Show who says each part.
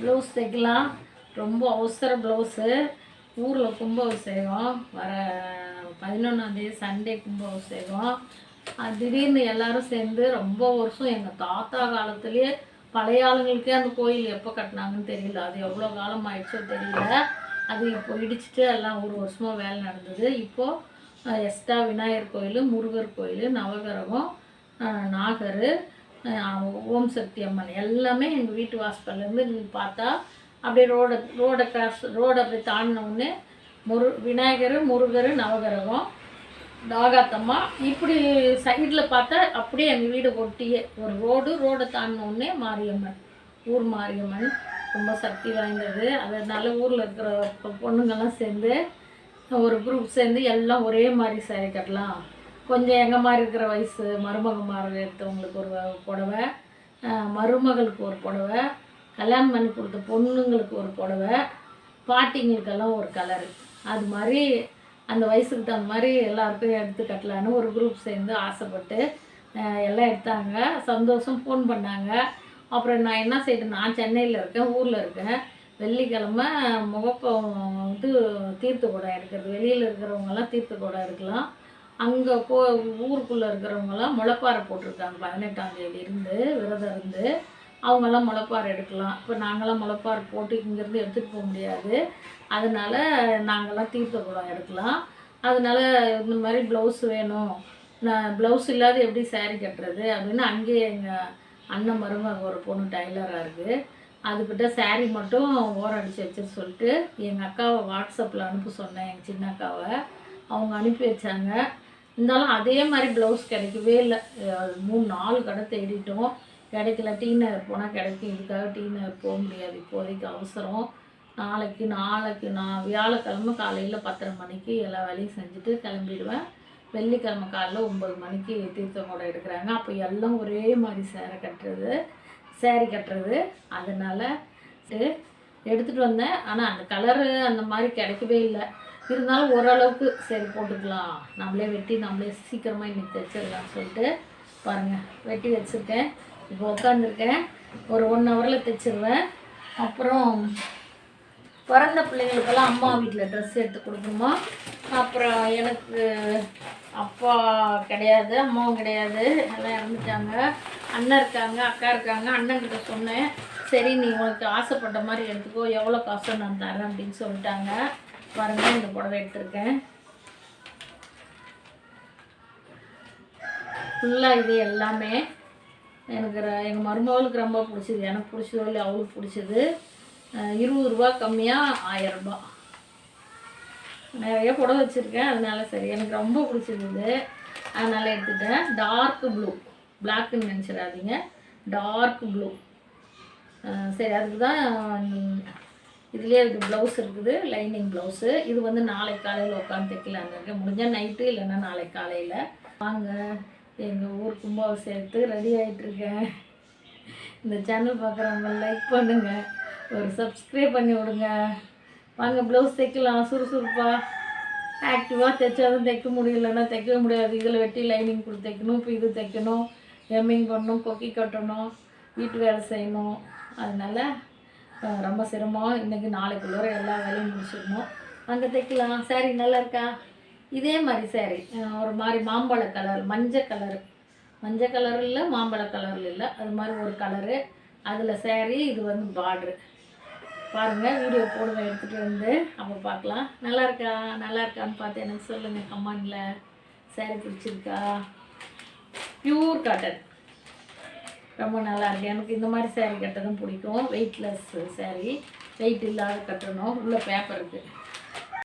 Speaker 1: Blouse தைக்கலாம். ரொம்ப அவசர ப்ளவுஸு ஊரில் கும்பாபிஷேகம். வர பதினொன்றாந்தேதி சண்டே கும்பாபிஷேகம். திடீர்னு எல்லாரும் சேர்ந்து ரொம்ப வருஷம் எங்கள் தாத்தா காலத்துலேயே பழைய ஆளுங்களுக்கே அந்த கோயில் எப்போ கட்டினாங்கன்னு தெரியல. அது எவ்வளோ காலம் ஆயிடுச்சோ தெரியல. அது இப்போ இடிச்சிட்டு எல்லாம் ஒரு வருஷமாக வேலை நடந்தது. இப்போது எஸ்டா விநாயகர் கோயில் முருகர் கோயில் நவகிரகம் நாகர் ஓம் சக்தி அம்மன். எல்லாமே எங்கள் வீட்டு வாசல்லேருந்து பார்த்தா அப்படியே ரோடை ரோடை கிராஸ் ரோடை அப்படி தாண்டினோடனே முரு விநாயகர் முருகர் நவகிரகம் நாகாத்தம்மா. இப்படி சைடில் பார்த்தா அப்படியே எங்கள் வீடு ஒட்டியே. ஒரு ரோடு ரோடை தாண்டினோடனே மாரியம்மன். ஊர் மாரியம்மன். ரொம்ப சக்தி வாய்ந்தது. அதனால ஊரில் இருக்கிற பொண்ணுங்கள்லாம் பொண்ணுங்கெல்லாம் சேர்ந்து ஒரு குரூப் சேர்ந்து எல்லாம் ஒரே மாதிரி சாரி கட்டலாம். கொஞ்சம் எங்கள் மாதிரி இருக்கிற வயசு மருமக மாதிரி எடுத்தவங்களுக்கு ஒரு புடவை மருமகளுக்கு ஒரு புடவை கல்யாணம் பண்ணி கொடுத்த பொண்ணுங்களுக்கு ஒரு புடவை பாட்டிங்களுக்கெல்லாம் ஒரு கலரு அது மாதிரி அந்த வயசுக்கு தகுந்த மாதிரி எல்லாருக்கும் எடுத்து கட்டலான்னு ஒரு குரூப் சேர்ந்து ஆசைப்பட்டு எல்லாம் எடுத்தாங்க. சந்தோஷம் ஃபோன் பண்ணாங்க. அப்புறம் நான் என்ன செய்யணும் நான் சென்னையில் இருக்கேன் ஊரில் இருக்கேன். வெள்ளிக்கிழமை முகப்பம் வந்து தீர்த்த குடம் எடுக்கிறது. வெளியில் இருக்கிறவங்கெல்லாம் தீர்த்த குடம் எடுக்கலாம். அங்கே கோ ஊருக்குள்ளே இருக்கிறவங்கெல்லாம் முளைப்பாறை போட்டிருக்காங்க. பதினெட்டாம் விரதம் இருந்து அவங்கெல்லாம் முளைப்பாறை எடுக்கலாம். இப்போ நாங்களாம் முளைப்பாறை போட்டு இங்கேருந்து எடுத்துகிட்டு போக முடியாது. அதனால நாங்கள்லாம் தீர்த்த குளம் எடுக்கலாம். அதனால இந்த மாதிரி ப்ளவுஸ் வேணும். நான் ப்ளவுஸ் இல்லாத எப்படி saree கட்டுறது? அப்படின்னு அங்கேயே எங்கள் அண்ணன் மருமக ஒரு பொண்ணு டைலராக இருக்குது அதுக்கிட்ட saree மட்டும் ஓரம் அடித்து வச்சுட்டு சொல்லிட்டு எங்கள் அக்காவை வாட்ஸ்அப்பில் அனுப்ப சொன்னேன் எங்கள் சின்ன அக்காவை. அவங்க அனுப்பி வச்சாங்க. இருந்தாலும் அதே மாதிரி ப்ளவுஸ் கிடைக்கவே இல்லை. மூணு நாலு கடை தேடிட்டோம். கிடைக்கல. டீ நகர் போனால் கிடைக்கும். இதுக்காக டீ நகர் போக முடியாது. இப்போதைக்கு அவசரம். நாளைக்கு நாளைக்கு நான் வியாழக்கிழமை காலையில் பத்தரை மணிக்கு எல்லா வேலையும் செஞ்சுட்டு கிளம்பிடுவேன். வெள்ளிக்கிழமை காலைல ஒம்பது மணிக்கு தீர்த்தங்கூட எடுக்கிறாங்க. அப்போ எல்லாம் ஒரே மாதிரி சேரை கட்டுறது saree கட்டுறது. அதனால் எடுத்துகிட்டு வந்தேன். ஆனால் அந்த கலரு அந்த மாதிரி கிடைக்கவே இல்லை. இருந்தாலும் ஓரளவுக்கு சரி போட்டுக்கலாம். நம்மளே வெட்டி நம்மளே சீக்கிரமாக இன்னைக்கு தைச்சிடலாம்னு சொல்லிட்டு பாருங்கள் வெட்டி வச்சுருக்கேன். இப்போ உட்காந்துருக்கேன் ஒரு ஒன் ஹவரில் தைச்சிருவேன் அப்புறம் பிறந்த பிள்ளைங்களுக்கெல்லாம் அம்மா வீட்டில் ட்ரெஸ் எடுத்து கொடுக்கணுமா? அப்புறம் எனக்கு அப்பா கிடையாது அம்மாவும் கிடையாது. எல்லாம் இறந்துட்டாங்க. அண்ணன் இருக்காங்க அக்கா இருக்காங்க. அண்ணன்கிட்ட சொன்னேன் சரி நீ உனக்கு ஆசைப்பட்ட மாதிரி எடுத்துக்கோ. எவ்வளோ காசோ நான் தரேன் அப்படின்னு சொல்லிட்டாங்க. பாருங்க இந்த புடவை எடுத்திருக்கேன். ஃபுல்லாக இது எல்லாமே. எனக்கு எங்கள் மருமகளுக்கு ரொம்ப பிடிச்சிது. எனக்கு பிடிச்சதோ இல்லை அவளுக்கு பிடிச்சது. இருபது ரூபா கம்மியாக ஆயிரம் ரூபாய் நிறைய புடவை வச்சுருக்கேன். அதனால சரி எனக்கு ரொம்ப பிடிச்சிருந்தது அதனால் எடுத்துட்டேன். டார்க் ப்ளூ பிளாக்குன்னு நினச்சிடாதீங்க. டார்க் ப்ளூ சரி அதுக்கு தான் இதுலேயே இருக்குது ப்ளவுஸ் இருக்குது லைனிங் ப்ளவுஸு இது வந்து நாளைக்கு காலையில் உட்காந்து தைக்கலான்னு இருக்கேன் முடிஞ்சால் நைட்டு இல்லைன்னா நாளைக்கு காலையில். வாங்க எங்கள் ஊர் கும்பாபிஷேகத்துக்கு ரெடி ஆகிட்டுருக்கேன் இந்த சேனல் பார்க்குறவங்க லைக் பண்ணுங்கள் ஒரு சப்ஸ்கிரைப் பண்ணி விடுங்க. வாங்க ப்ளவுஸ் தைக்கலாம். சுறுசுறுப்பாக ஆக்டிவாக தைச்சாலும் தைக்க முடியலன்னா தைக்கவே முடியாது. இதில் வெட்டி லைனிங் கொடுத்து தைக்கணும் இப்போ இது தைக்கணும். எம்மிங் பண்ணணும் கொக்கி கட்டணும் வீட்டு வேலை செய்யணும். அதனால் ரொம்ப சிரமம். இன்றைக்கி நாளைக்குள்ளே எல்லா வேலையும் முடிச்சிடணும். அங்கே தைக்கலாம். சாரி நல்லா இருக்கா? இதே மாதிரி சாரி ஒரு மாதிரி மாம்பழ கலர் மஞ்சள் கலரு மஞ்சள் கலர் இல்லை மாம்பழ கலரில் இல்லை. அது மாதிரி ஒரு கலரு அதில் சாரி இது வந்து பார்ட்ரு பாருங்கள் வீடியோ போடுவேன் எடுத்துகிட்டு வந்து அப்போ பார்க்கலாம். நல்லா இருக்கா? நல்லா இருக்கான்னு பார்த்து எனக்கு சொல்லுங்கள் கமெண்டில் சாரி பிடிச்சிருக்கா? ப்யூர் காட்டன் ரொம்ப நல்லா இருக்கு. எனக்கு இந்த மாதிரி சேரீ கட்டுறதும் பிடிக்கும். வெயிட்லெஸ் சேரீ வெயிட் இல்லாத கட்டணும். உள்ள பேப்பர் இருக்குது